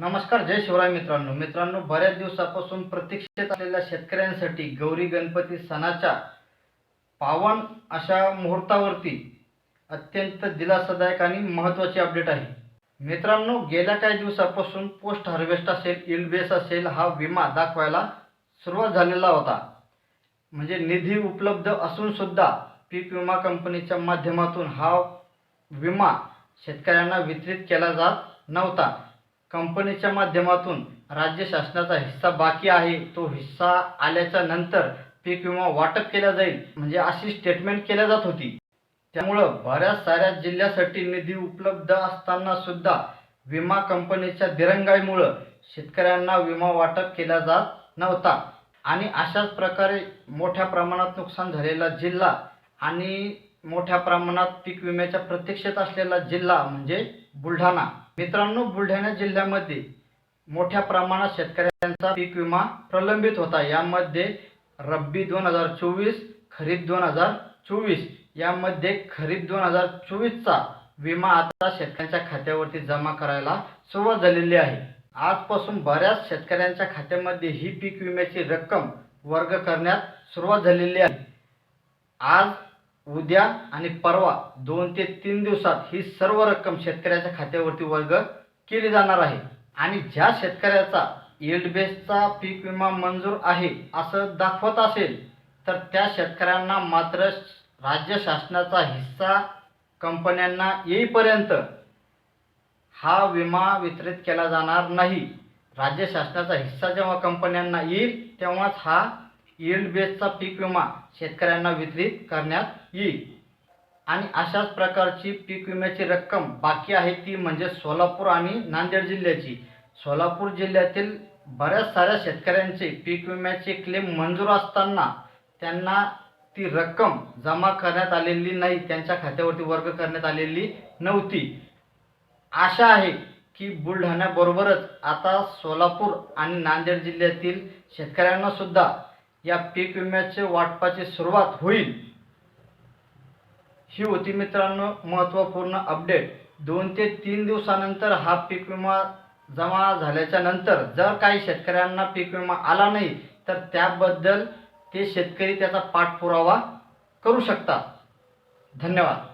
नमस्कार जय शिवराय मित्रांनो. मित्रांनो बऱ्याच दिवसापासून प्रतीक्षेत असलेल्या शेतकऱ्यांसाठी गौरी गणपती सणाच्या पावन अशा मुहूर्तावरती अत्यंत दिलासादायक आणि महत्त्वाची अपडेट आहे. मित्रांनो गेल्या काही दिवसापासून पोस्ट हार्वेस्ट असेल इलबेस असेल हा विमा दाखवायला सुरुवात झालेला होता. म्हणजे निधी उपलब्ध असूनसुद्धा पीक विमा कंपनीच्या माध्यमातून हा विमा शेतकऱ्यांना वितरित केला जात नव्हता. कंपनीच्या माध्यमातून राज्य शासनाचा हिस्सा बाकी आहे तो हिस्सा आल्याच्यानंतर पीक विमा वाटप केला जाईल म्हणजे अशी स्टेटमेंट केल्या जात होती. त्यामुळं बऱ्याच साऱ्या जिल्ह्यासाठी निधी उपलब्ध असताना सुद्धा विमा कंपनीच्या दिरंगाईमुळं शेतकऱ्यांना विमा वाटप केला जात नव्हता. आणि अशाच प्रकारे मोठ्या प्रमाणात नुकसान झालेला जिल्हा आणि मोठ्या प्रमाणात पीक विम्याच्या प्रत्यक्षेत असलेला जिल्हा म्हणजे बुलढाणा. मित्रांनो बुलढाणा जिल्ह्यामध्ये मोठ्या प्रमाणात शेतकऱ्यांचा पीक विमा प्रलंबित होता. यामध्ये रब्बी दोन हजार चोवीस खरीप दोन हजार चोवीस. यामध्ये खरीप दोन हजार चोवीसचा विमा आता शेतकऱ्यांच्या खात्यावरती जमा करायला सुरुवात झालेली आहे. आजपासून बऱ्याच शेतकऱ्यांच्या खात्यामध्ये ही पीक विम्याची रक्कम वर्ग करण्यात सुरुवात झालेली आहे. आज उद्या आणि परवा दोन ते तीन दिवसात ही सर्व रक्कम शेतकऱ्याच्या खात्यावरती वर्ग केली जाणार आहे. आणि ज्या शेतकऱ्याचा येल्ड बेसचा पीक विमा मंजूर आहे असं दाखवत असेल तर त्या शेतकऱ्यांना मात्र राज्य शासनाचा हिस्सा कंपन्यांना येईपर्यंत हा विमा वितरित केला जाणार नाही. राज्य शासनाचा हिस्सा जेव्हा कंपन्यांना येईल तेव्हाच हा यील्ड बेसचा पीक विमा शेतकऱ्यांना वितरित करण्यात येईल. आणि अशाच प्रकारची पीक विम्याची रक्कम बाकी आहे ती म्हणजे सोलापूर आणि नांदेड जिल्ह्याची. सोलापूर जिल्ह्यातील बऱ्याच साऱ्या शेतकऱ्यांचे पीक विम्याचे क्लेम मंजूर असताना त्यांना ती रक्कम जमा करण्यात आलेली नाही त्यांच्या खात्यावरती वर्ग करण्यात आलेली नव्हती. आशा आहे की बुलढाण्याबरोबरच आता सोलापूर आणि नांदेड जिल्ह्यातील शेतकऱ्यांनासुद्धा या पीक विम्याचे वाटपाची सुरुवात होईल. ही होती मित्रांनो महत्त्वपूर्ण अपडेट. दोन ते तीन दिवसानंतर हा पीक विमा जमा झाल्याच्यानंतर जर काही शेतकऱ्यांना पीक विमा आला नाही तर त्याबद्दल ते शेतकरी त्याचा पाठपुरावा करू शकतात. धन्यवाद.